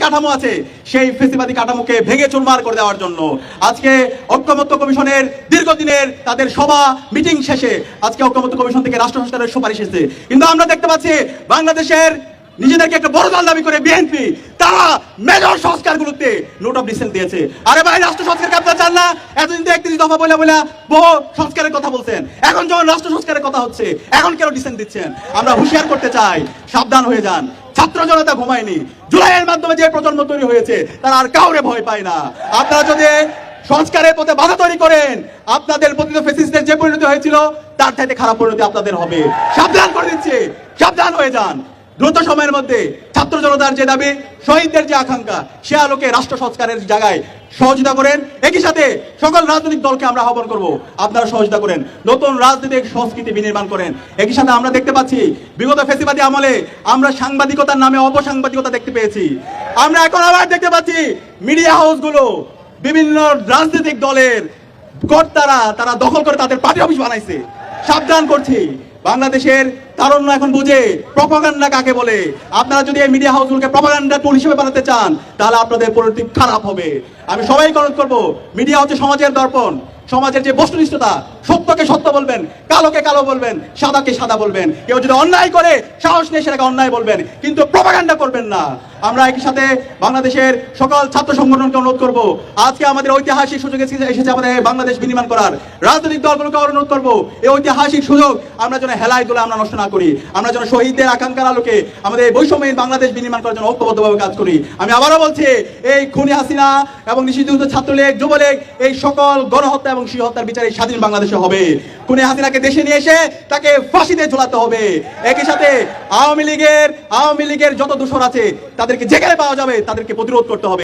কাঠামো আছে, সেই ফেসিবাদী কাঠামোকে ভেঙে চুরমার করে দেওয়ার জন্য আজকে ঐক্যমত্য কমিশনের দীর্ঘদিনের তাদের সভা মিটিং শেষে আজকে ঐক্যমত্য কমিশন থেকে রাষ্ট্র সংস্কারের সুপারিশ এসেছে। কিন্তু আমরা দেখতে পাচ্ছি বাংলাদেশের নিজেদেরকে একটা বড় দল দাবি করে বিএনপি, তারা মেজর সংস্কারগুলোতে নোট অফ ডিসেন্ট দিয়েছে। আরে ভাই, রাষ্ট্র সংস্কারকে আপনারা চান না? এতদিন তো একত্রিশ দফা বলে বলে বহু সংস্কারের কথা বলছেন। এখন যখন রাষ্ট্র সংস্কারের কথা হচ্ছে, এখন কেন ডিসেন্ট দিচ্ছেন? আমরা হুঁশিয়ার করতে চাই, সাবধান হয়ে যান। ছাত্র জনতা ঘুমায়নি। জুলাইয়ের মাধ্যমে যে প্রজন্ম তৈরি হয়েছে, তারা আর কাউরে ভয় পায় না। আপনারা যদি সংস্কারের পথে বাধা তৈরি করেন, আপনাদের প্রতি ফেসিস্টের যে পরিণতি হয়েছিল, তার চাইতে খারাপ পরিণতি আপনাদের হবে। সাবধান করে দিচ্ছে। সাবধান হয়ে যান। দ্রুত সময়ের মধ্যে ছাত্র জনতার যে দাবি, শহীদদের যে আকাঙ্ক্ষা, সে আলোকে রাষ্ট্র সংস্কারের জায়গায় সহযোগিতা করেন। একই সাথে সকল রাজনৈতিক দলকে আমরা আহ্বান করব, আপনারা সহযোগিতা করেন। নতুন রাজনৈতিক সংস্কৃতি বিনির্মাণ করেন। একই সাথে আমরা দেখতে পাচ্ছি, বিগত ফেসিবাদী আমলে আমরা সাংবাদিকতার নামে অপসাংবাদিকতা দেখতে পেয়েছি। আমরা এখন আবার দেখতে পাচ্ছি, মিডিয়া হাউসগুলো বিভিন্ন রাজনৈতিক দলের কর্তারা তারা দখল করে তাদের পার্টি অফিস বানাইছে। সাবধান করছি। বাংলাদেশের তারুণ্য এখন বুঝে প্রপাগান্ডা কাকে বলে? আপনারা যদি এই মিডিয়া হাউসগুলোকে প্রপাগান্ডা টুল হিসেবে বানাতে চান, তাহলে আপনাদের পরিণতি খারাপ হবে। আমি সবাইকে অনুরোধ করব মিডিয়া হচ্ছে সমাজের দর্পণ, সমাজের যে বস্তুনিষ্ঠতা, সত্যকে সত্য বলবেন, কালোকে কালো বলবেন, সাদাকে সাদা বলবেন। কেউ যদি অন্যায় করে, সাহস নিয়ে সেটাকে অন্যায় বলবেন, কিন্তু প্রপাগান্ডা করবেন না। আমরা একই সাথে বাংলাদেশের সকল ছাত্র সংগঠনকে অনুরোধ করব। আজকে আমাদের ঐতিহাসিক সুযোগ এসেছে আমাদের বাংলাদেশ বিনির্মাণ করার। রাজনৈতিক দলগুলোকে অনুরোধ করব, এই ঐতিহাসিক সুযোগ আমরা যেন হেলায় দোলে আমরা নষ্ট না করি। আমরা যেন শহীদদের আকাঙ্ক্ষার আলোকে আমাদের বৈষম্যহীন বাংলাদেশ বিনির্মাণ করার জন্য ঐক্যবদ্ধভাবে কাজ করি। আমি আবারও বলছি, এই খুনি হাসিনা এবং নিষিদ্ধ ছাত্রলীগ, যুবলীগ এই সকল গণহত্যা এবং শিশু হত্যার বিচারে স্বাধীন বাংলাদেশে হবে। খুনি হাসিনাকে দেশে নিয়ে এসে তাকে ফাঁসিতে ঝোলাতে হবে। একই সাথে আওয়ামী লীগের আওয়ামী লীগের যত দূষণ আছে তাদেরকে যেখানে পাওয়া যাবে তাদেরকে প্রতিরোধ করতে হবে।